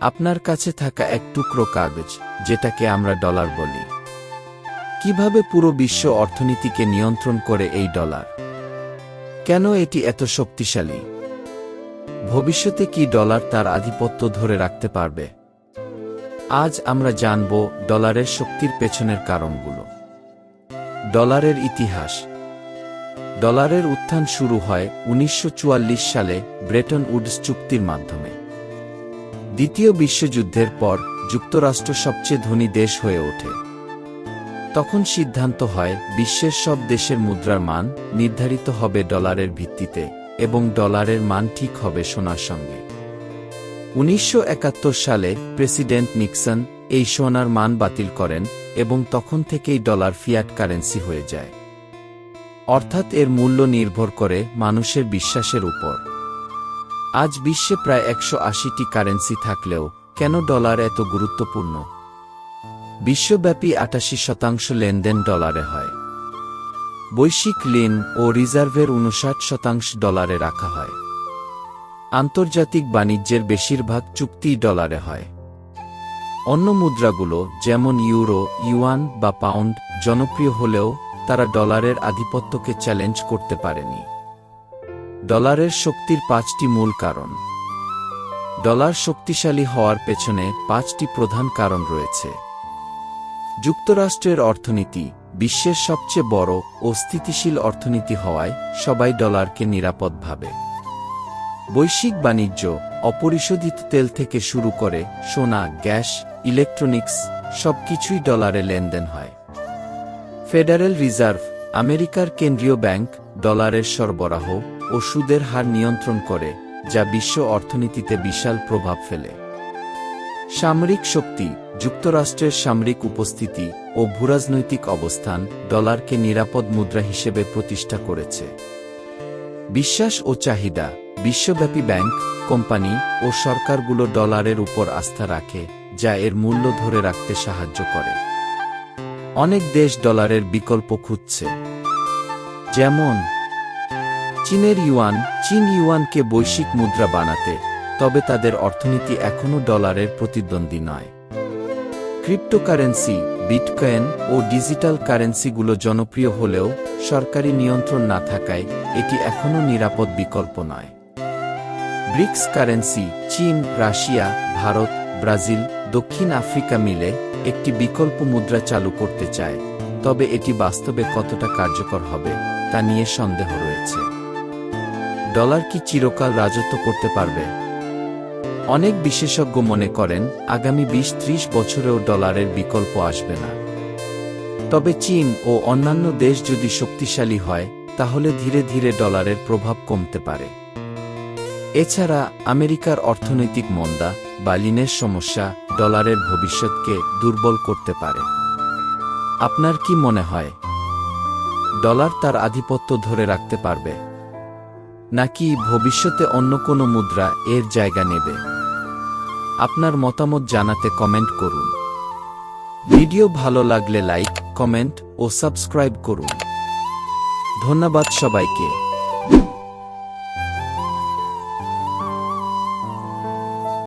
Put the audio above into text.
আপনার কাছে থাকা এক টুকরো কাগজ, যেটাকে আমরা ডলার বলি। কীভাবে পুরো বিশ্ব অর্থনীতিকে নিয়ন্ত্রণ করে এই ডলার? কেন এটি এত শক্তিশালী? ভবিষ্যতে কি ডলার তার আধিপত্য ধরে রাখতে পারবে? আজ আমরা জানব ডলারের শক্তির পেছনের কারণগুলো। ডলারের ইতিহাস। ডলারের উত্থান শুরু হয় উনিশশো চুয়াল্লিশ সালে ব্রেটন উডস চুক্তির মাধ্যমে। দ্বিতীয় বিশ্বযুদ্ধের পর যুক্তরাষ্ট্র সবচেয়ে ধনী দেশ হয়ে ওঠে। তখন সিদ্ধান্ত হয়, বিশ্বের সব দেশের মুদ্রার মান নির্ধারিত হবে ডলারের ভিত্তিতে এবং ডলারের মান ঠিক হবে সোনার সঙ্গে। উনিশশো একাত্তর সালে প্রেসিডেন্ট নিক্সন এই সোনার মান বাতিল করেন এবং তখন থেকেই ডলার ফিয়াট কারেন্সি হয়ে যায়। অর্থাৎ এর মূল্য নির্ভর করে মানুষের বিশ্বাসের উপর। আজ বিশ্বে প্রায় একশো আশিটি কারেন্সি থাকলেও কেন ডলার এত গুরুত্বপূর্ণ? বিশ্বব্যাপী আটাশি শতাংশ লেনদেন ডলারে হয়। বৈশ্বিক ঋণ ও রিজার্ভের উনষাট শতাংশ ডলারে রাখা হয়। আন্তর্জাতিক বাণিজ্যের বেশিরভাগ চুক্তি ডলারে হয়। অন্য মুদ্রাগুলো যেমন ইউরো, ইউয়ান বা পাউন্ড জনপ্রিয় হলেও তারা ডলারের আধিপত্যকে চ্যালেঞ্জ করতে পারেনি। ডলারের শক্তির পাঁচটি মূল কারণ। ডলার শক্তিশালী হওয়ার পেছনে পাঁচটি প্রধান কারণ রয়েছে। যুক্তরাষ্ট্রের অর্থনীতি, বিশ্বের সবচেয়ে বড় ও স্থিতিশীল অর্থনীতি হওয়ায় সবাই ডলারকে নিরাপদ ভাবে। বৈশ্বিক বাণিজ্য, অপরিশোধিত তেল থেকে শুরু করে সোনা, গ্যাস, ইলেকট্রনিক্স, সবকিছুই ডলারে লেনদেন হয়। ফেডারেল রিজার্ভ, আমেরিকার কেন্দ্রীয় ব্যাংক, ডলারের সরবরাহ ও সুদের হার নিয়ন্ত্রণ করে, যা বিশ্ব অর্থনীতিতে বিশাল প্রভাব ফেলে। সামরিক শক্তি, যুক্তরাষ্ট্রের সামরিক উপস্থিতি ও ভূরাজনৈতিক অবস্থান ডলারকে নিরাপদ মুদ্রা হিসেবে প্রতিষ্ঠা করেছে। বিশ্বাস ও চাহিদা, বিশ্বব্যাপী ব্যাংক, কোম্পানি ও সরকারগুলো ডলারের উপর আস্থা রাখে, যা এর মূল্য ধরে রাখতে সাহায্য করে। অনেক দেশ ডলারের বিকল্প খুঁজছে। যেমন চীনের ইউয়ান, চীন ইউয়ানকে বৈশ্বিক মুদ্রা বানাতে, তবে তাদের অর্থনীতি এখনও ডলারের প্রতিদ্বন্দ্বী নয়। ক্রিপ্টোকারেন্সি, বিটকয়েন ও ডিজিটাল কারেন্সিগুলো জনপ্রিয় হলেও সরকারি নিয়ন্ত্রণ না থাকায় এটি এখনও নিরাপদ বিকল্প নয়। ব্রিক্স কারেন্সি, চীন, রাশিয়া, ভারত, ব্রাজিল, দক্ষিণ আফ্রিকা মিলে একটি বিকল্প মুদ্রা চালু করতে চায়, তবে এটি বাস্তবে কতটা কার্যকর হবে তা নিয়ে সন্দেহ রয়েছে। ডলার কি চিরকাল রাজত্ব করতে পারবে? অনেক বিশেষজ্ঞ মনে করেন, আগামী বিশ ত্রিশ বছরেও ডলারের বিকল্প আসবে না। তবে চীন ও অন্যান্য দেশ যদি শক্তিশালী হয়, তাহলে ধীরে ধীরে ডলারের প্রভাব কমতে পারে। এছাড়া, আমেরিকার অর্থনৈতিক মন্দা বা লিনের সমস্যা ডলারের ভবিষ্যৎকে দুর্বল করতে পারে। আপনার কি মনে হয়? ডলার তার আধিপত্য ধরে রাখতে পারবে। নাকি ভবিষ্যতে অন্য কোনো মুদ্রা এর জায়গা নেবে? আপনার মতামত জানাতে কমেন্ট করুন। ভিডিও ভালো লাগলে লাইক, কমেন্ট ও সাবস্ক্রাইব করুন। ধন্যবাদ সবাইকে।